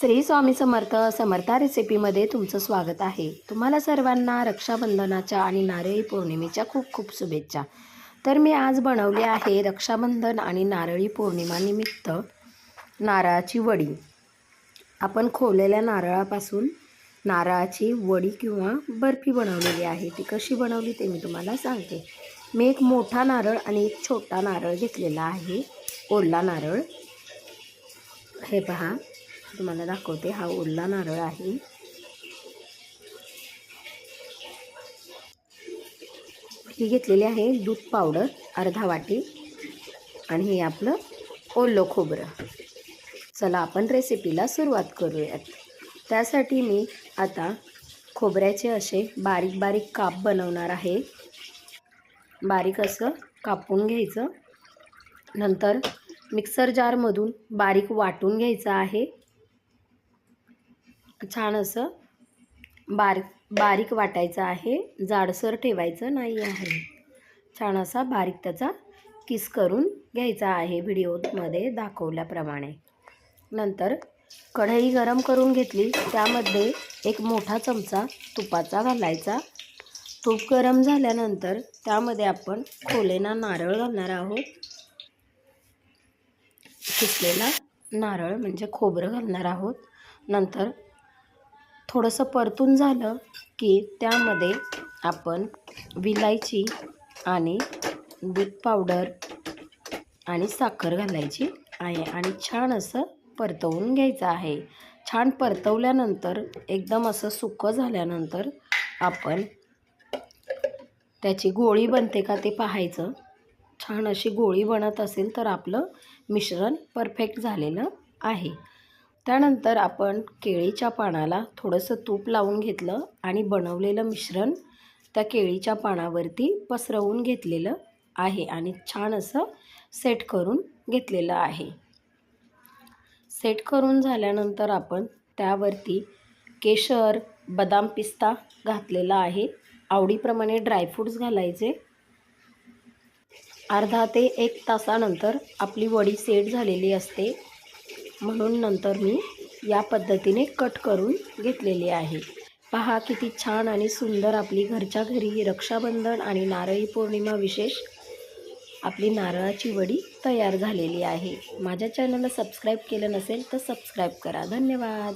श्री स्वामी समर्थ समर्था रेसिपीमध्ये तुमचं स्वागत आहे. तुम्हाला सर्वांना रक्षाबंधनाच्या आणि नारळी पौर्णिमेच्या खूप खूप शुभेच्छा. तर मी आज बनवली आहे रक्षाबंधन आणि नारळी पौर्णिमानिमित्त नारळाची वडी. आपण खोवलेल्या नारळापासून नारळाची वडी किंवा बर्फी बनवलेली आहे. ती कशी बनवली ते मी तुम्हाला सांगते. मी एक मोठा नारळ आणि एक छोटा नारळ घेतलेला आहे. ओला नारळ. हे पहा. तुम्हाला दाखवते हा ओला नारळ आहे. ही घेतलेली आहे दूध पावडर अर्धा वाटी. आणि हे आपलं ओलं खोबरं. चला आपण रेसिपीला सुरुवात करूयात. त्यासाठी मी आता खोबऱ्याचे असे बारीक बारीक काप बनवणार आहे. बारीक असं कापून घ्यायचं. नंतर मिक्सर जारमधून बारीक वाटून घ्यायचं आहे. छान असं बारीक बारीक वाटायचं आहे. जाडसर ठेवायचं नाही आहे. छान असा बारीक त्याचा किस करून घ्यायचा आहे व्हिडिओमध्ये दाखवल्याप्रमाणे. नंतर कढई गरम करून घेतली. त्यामध्ये एक मोठा चमचा तुपाचा घालायचा. तूप गरम झाल्यानंतर त्यामध्ये आपण खोलेना नारळ घालणार आहोत. किसलेला नारळ म्हणजे खोबरं घालणार आहोत. नंतर थोडंसं परतून झालं की त्यामध्ये आपण विलायची आणि दूध पावडर आणि साखर घालायची आहे. आणि छान असं परतवून घ्यायचं आहे. छान परतवल्यानंतर एकदम असं सुकं झाल्यानंतर आपण त्याची गोळी बनते का ते पाहायचं. छान अशी गोळी बनत असेल तर आपलं मिश्रण परफेक्ट झालेलं आहे. त्यानंतर आपण केळीच्या पानाला थोडंसं तूप लावून घेतलं आणि बनवलेलं मिश्रण त्या केळीच्या पानावरती पसरवून घेतलेलं आहे आणि छान असं सेट करून घेतलेलं आहे. सेट करून झाल्यानंतर आपण त्यावरती केशर बदाम पिस्ता घातलेला आहे. आवडीप्रमाणे ड्रायफ्रूट्स घालायचे. अर्धा ते एक तासानंतर आपली वडी सेट झालेली असते. म्हणून नंतर मी या पद्धतीने कट करून घेतलेली आहे. पहा किती छान आणि सुंदर आपली घरच्या घरी रक्षाबंधन आणि नारळी पौर्णिमा विशेष आपली नारळाची वडी तयार झालेली आहे. माझ्या चॅनलला सबस्क्राईब केलं नसेल तर सबस्क्राईब करा. धन्यवाद.